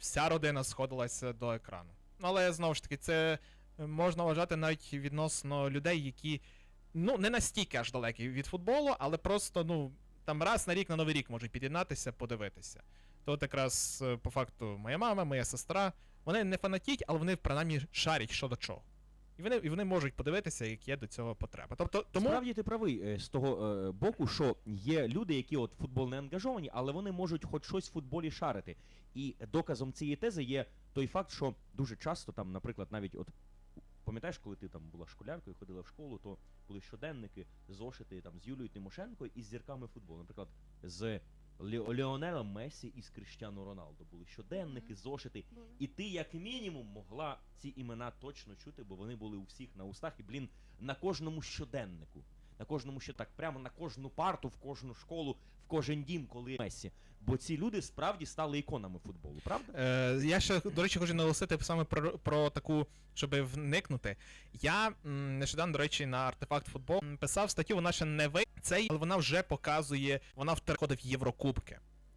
вся родина сходилася до екрану. Ну, Але знову ж таки, це можна вважати навіть відносно людей, які ну не настільки аж далекі від футболу, але просто ну там раз на рік на новий рік можуть під'єднатися, подивитися. То якраз е, по факту моя мама, моя сестра, вони не фанатіть, але вони принаймні шарять що до чого. І вони, і вони можуть подивитися, як є до цього потреба. Тобто, тому Справді ти правий е, з того е, боку, що є люди, які от футбол не ангажовані, але вони можуть хоч щось в футболі шарити. І доказом цієї тези є той факт, що дуже часто там, наприклад, навіть от. Пам'ятаєш, коли ти там була школяркою, ходила в школу, то були щоденники, зошити там з Юлією Тимошенко і з зірками футболу. Наприклад, з Ле- Леонелом Месі і з Кріштіану Роналду були щоденники, зошити. І ти, як мінімум, могла ці імена точно чути, бо вони були у всіх на устах, і, блін, на кожному щоденнику. На кожному що так, прямо на кожну парту, в кожну школу, в кожен дім, коли Месі. Бо ці люди справді стали іконами футболу, правда? Е, я ще, до речі, хочу наголосити саме про, про таку, щоб вникнути. Я нещодавно, до речі, на артефакт футбол писав статтю, вона ще не ви цей, але вона вже показує, вона входить в Єврокубки.